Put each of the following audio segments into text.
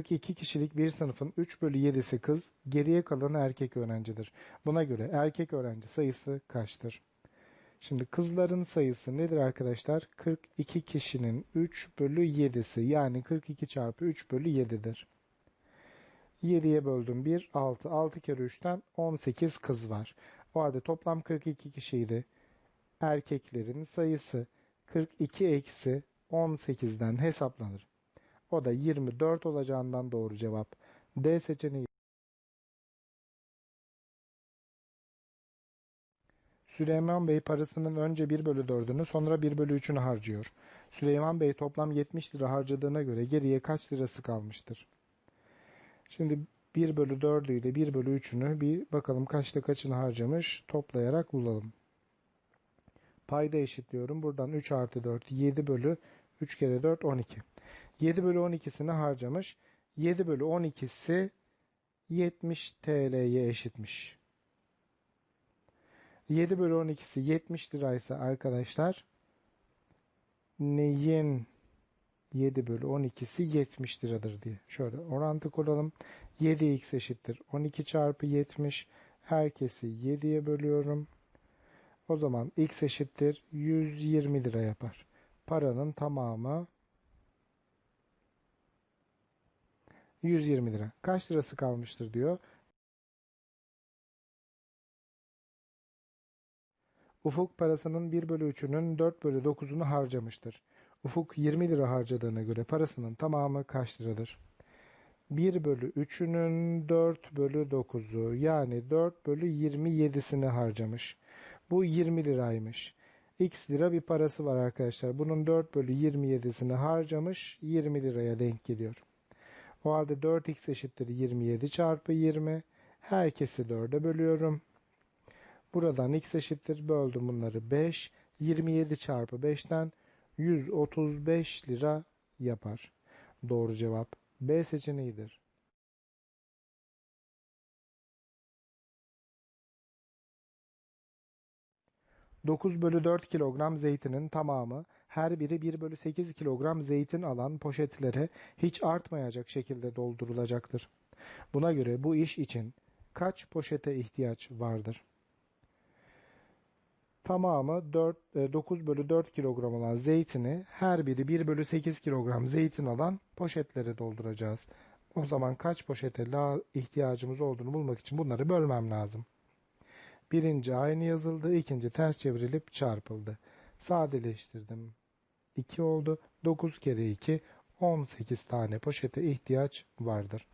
42 kişilik bir sınıfın 3 bölü 7'si kız, geriye kalanı erkek öğrencidir. Buna göre erkek öğrenci sayısı kaçtır? Şimdi kızların sayısı nedir arkadaşlar? 42 kişinin 3 bölü 7'si yani 42 çarpı 3 bölü 7'dir. 7'ye böldüm 1, 6. 6 kere 3'ten 18 kız var. O halde toplam 42 kişiydi. Erkeklerin sayısı 42 eksi 18'den hesaplanır. O da 24 olacağından doğru cevap. D seçeneği. Süleyman Bey parasının önce 1 bölü 4'ünü sonra 1 bölü 3'ünü harcıyor. Süleyman Bey toplam 70 lira harcadığına göre geriye kaç lirası kalmıştır? Şimdi 1 bölü 4'ü ile 1 bölü 3'ünü bir bakalım kaçta kaçını harcamış toplayarak bulalım. Payda eşitliyorum. Buradan 3 artı 4 7 bölü 3 kere 4 12. 7 bölü 12'sini harcamış. 7 bölü 12'si 70 TL'ye eşitmiş. 7 bölü 12'si 70 liraysa arkadaşlar neyin 7 bölü 12'si 70 liradır diye. Şöyle orantı kuralım. 7x eşittir. 12 çarpı 70. Herkesi 7'ye bölüyorum. O zaman x eşittir 120 lira yapar. Paranın tamamı 120 lira. Kaç lirası kalmıştır diyor. Ufuk parasının 1 bölü 3'ünün 4 bölü 9'unu harcamıştır. Ufuk 20 lira harcadığına göre parasının tamamı kaç liradır? 1 bölü 3'ünün 4 bölü 9'u yani 4 bölü 27'sini harcamış. Bu 20 liraymış. X lira bir parası var arkadaşlar. Bunun 4 bölü 27'sini harcamış 20 liraya denk geliyor. O halde 4x eşittir 27 çarpı 20. Herkesi 4'e bölüyorum. Buradan x eşittir böldüm bunları 5. 27 çarpı 5'ten 135 lira yapar. Doğru cevap B seçeneğidir. ...9 bölü 4 kilogram zeytinin tamamı... ...her biri 1 bölü 8 kilogram zeytin alan poşetlere... ...hiç artmayacak şekilde doldurulacaktır. Buna göre bu iş için... ...kaç poşete ihtiyaç vardır? Tamamı 4, 9 bölü 4 kilogram olan zeytini... ...her biri 1 bölü 8 kilogram zeytin alan poşetlere dolduracağız. O zaman kaç poşete ihtiyacımız olduğunu bulmak için bunları bölmem lazım. Birinci aynı yazıldı, ikinci ters çevrilip çarpıldı. Sadeleştirdim. 2 oldu. 9 kere 2, 18 tane poşete ihtiyaç vardır.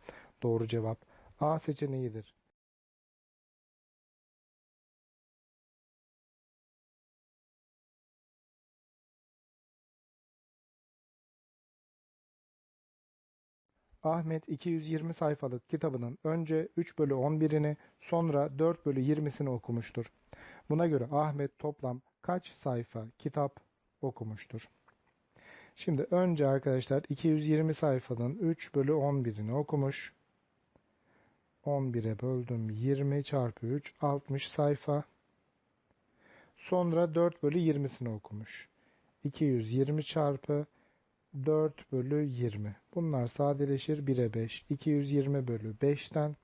Doğru cevap A seçeneğidir. Ahmet 220 sayfalık kitabının önce 3 bölü 11'ini sonra 4 bölü 20'sini okumuştur. Buna göre Ahmet toplam kaç sayfa kitap okumuştur? Şimdi önce arkadaşlar 220 sayfanın 3 bölü 11'ini okumuş. 11'e böldüm 20 çarpı 3 60 sayfa. Sonra 4 bölü 20'sini okumuş. 220 çarpı 4 bölü 20. Bunlar sadeleşir 1'e 5. 220 bölü 5'ten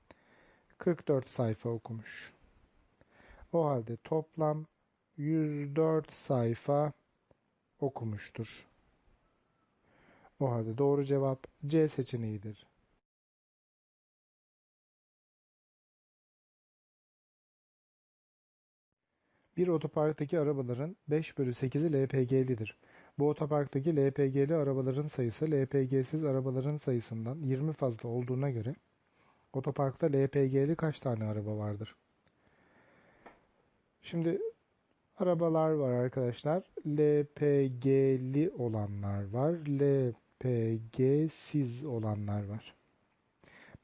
44 sayfa okumuş. O halde toplam 104 sayfa okumuştur. O halde doğru cevap C seçeneğidir. Bir otoparktaki arabaların 5 bölü 8'i LPG'lidir. Bu otoparktaki LPG'li arabaların sayısı LPG'siz arabaların sayısından 20 fazla olduğuna göre otoparkta LPG'li kaç tane araba vardır? Şimdi arabalar var arkadaşlar. LPG'li olanlar var. LPG'siz olanlar var.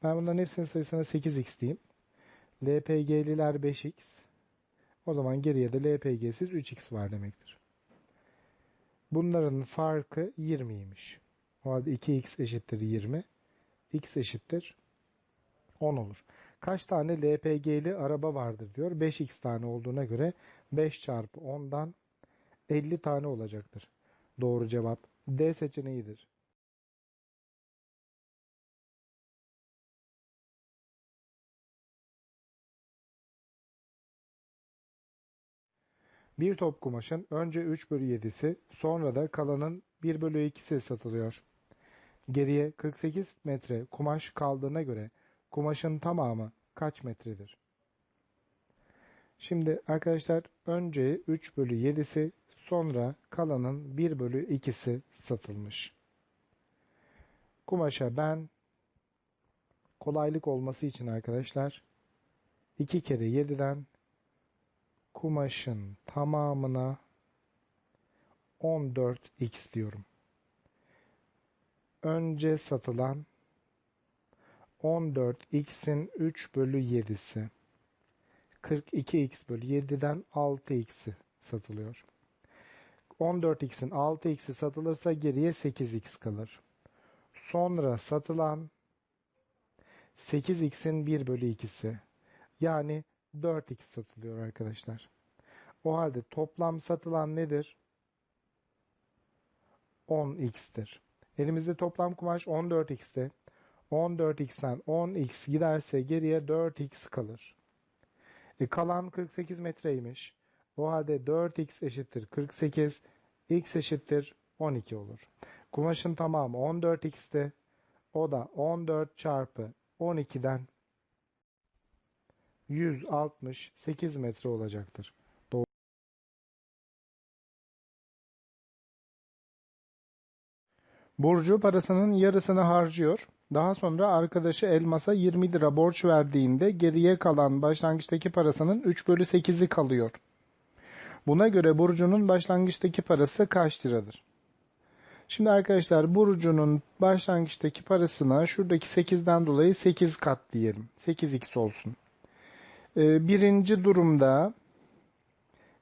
Ben bunların hepsinin sayısına 8x diyeyim. LPG'liler 5x. O zaman geriye de LPG'siz 3x var demektir. Bunların farkı 20'ymiş. O halde 2x eşittir 20. x eşittir 10 olur. Kaç tane LPG'li araba vardır diyor. 5x tane olduğuna göre 5 çarpı 10'dan 50 tane olacaktır. Doğru cevap D seçeneğidir. Bir top kumaşın önce 3 bölü 7'si sonra da kalanın 1 bölü 2'si satılıyor. Geriye 48 metre kumaş kaldığına göre kumaşın tamamı kaç metredir? Şimdi arkadaşlar önce 3 bölü 7'si sonra kalanın 1 bölü 2'si satılmış. Kumaşa ben kolaylık olması için arkadaşlar 2 kere 7'den kumaşın tamamına 14x diyorum. Önce satılan 14x'in 3 bölü 7'si 42x bölü 7'den 6x'i satılıyor. 14x'in 6x'i satılırsa geriye 8x kalır. Sonra satılan 8x'in 1 bölü 2'si yani 4x satılıyor arkadaşlar. O halde toplam satılan nedir? 10x'tir. Elimizde toplam kumaş 14x'te. 14x'ten 10x giderse geriye 4x kalır. E kalan 48 metreymiş. O halde 4x eşittir 48, x eşittir 12 olur. Kumaşın tamamı 14x'te. O da 14 çarpı 12'den 168 metre olacaktır. Doğru. Burcu parasının yarısını harcıyor. Daha sonra arkadaşı Elmas'a 20 lira borç verdiğinde geriye kalan başlangıçtaki parasının 3 bölü 8'i kalıyor. Buna göre Burcu'nun başlangıçtaki parası kaç liradır? Şimdi arkadaşlar Burcu'nun başlangıçtaki parasına şuradaki 8'den dolayı 8 kat diyelim. 8x olsun. Ee, birinci durumda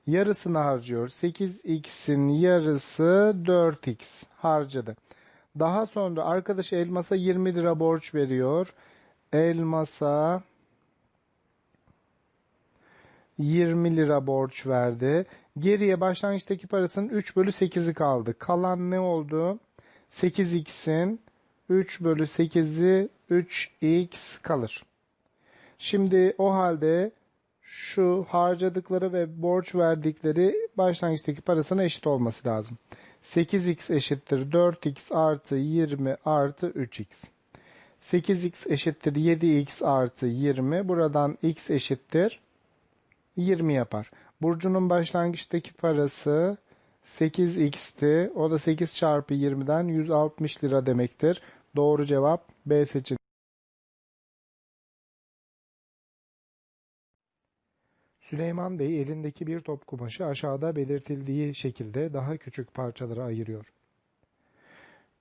yarısını harcıyor. 8x'in yarısı 4x harcadı. Daha sonra arkadaşı Elmas'a 20 lira borç veriyor. Elmas'a 20 lira borç verdi. Geriye başlangıçtaki parasının 3 bölü 8'i kaldı. Kalan ne oldu? 8x'in 3 bölü 8'i 3x kalır. Şimdi o halde şu harcadıkları ve borç verdikleri başlangıçtaki parasına eşit olması lazım. 8x eşittir 4x artı 20 artı 3x. 8x eşittir 7x artı 20. Buradan x eşittir 20 yapar. Burcu'nun başlangıçtaki parası 8x'ti. O da 8 çarpı 20'den 160 lira demektir. Doğru cevap B seçeneği. Süleyman Bey elindeki bir top kumaşı aşağıda belirtildiği şekilde daha küçük parçalara ayırıyor.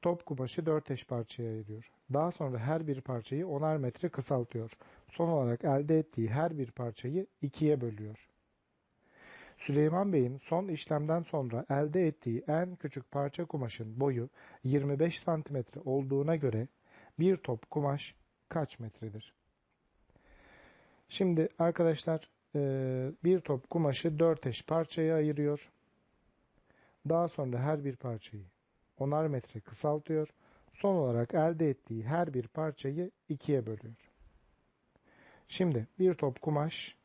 Top kumaşı dört eş parçaya ayırıyor. Daha sonra her bir parçayı onar metre kısaltıyor. Son olarak elde ettiği her bir parçayı ikiye bölüyor. Süleyman Bey'in son işlemden sonra elde ettiği en küçük parça kumaşın boyu 25 santimetre olduğuna göre bir top kumaş kaç metredir? Şimdi arkadaşlar bir top kumaşı dört eş parçaya ayırıyor. Daha sonra her bir parçayı onar metre kısaltıyor. Son olarak elde ettiği her bir parçayı ikiye bölüyor. Şimdi bir top kumaş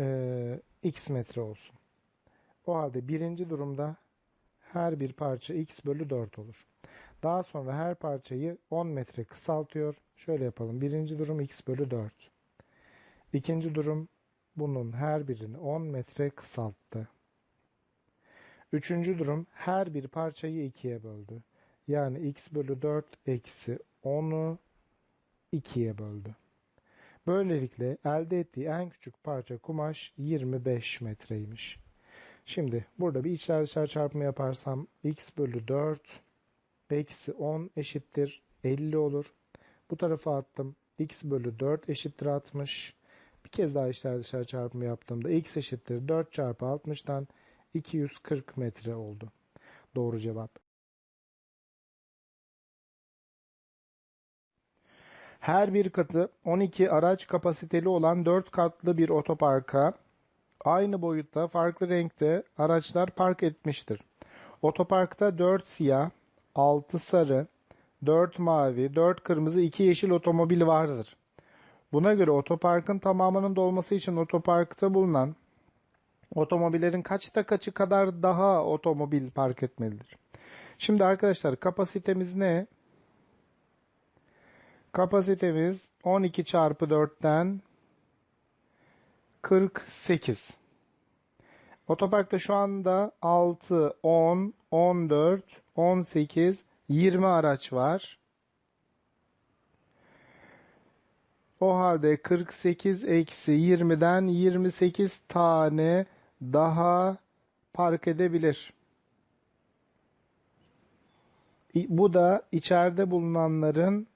e, x metre olsun. O halde birinci durumda her bir parça x bölü 4 olur. Daha sonra her parçayı 10 metre kısaltıyor. Şöyle yapalım. Birinci durum x bölü 4. İkinci durum bunun her birini 10 metre kısalttı. Üçüncü durum her bir parçayı ikiye böldü. Yani x bölü 4 eksi 10'u ikiye böldü. Böylelikle elde ettiği en küçük parça kumaş 25 metreymiş. Şimdi burada bir içler dışlar çarpımı yaparsam x bölü 4 eksi 10 eşittir 50 olur. Bu tarafa attım. x bölü 4 eşittir 60. Bir kez daha içler dışlar çarpımı yaptığımda x eşittir 4 çarpı 60'tan 240 metre oldu. Doğru cevap. Her bir katı 12 araç kapasiteli olan 4 katlı bir otoparka aynı boyutta farklı renkte araçlar park etmiştir. Otoparkta 4 siyah, 6 sarı, 4 mavi, 4 kırmızı, 2 yeşil otomobil vardır. Buna göre otoparkın tamamının dolması için otoparkta bulunan otomobillerin kaçta kaçı kadar daha otomobil park etmelidir? Şimdi arkadaşlar kapasitemiz ne? Kapasitemiz 12 çarpı 4'ten 48. Otoparkta şu anda 6, 10, 14, 18, 20 araç var. O halde 48 eksi 20'den 28 tane daha park edebilir. Bu da içeride bulunanların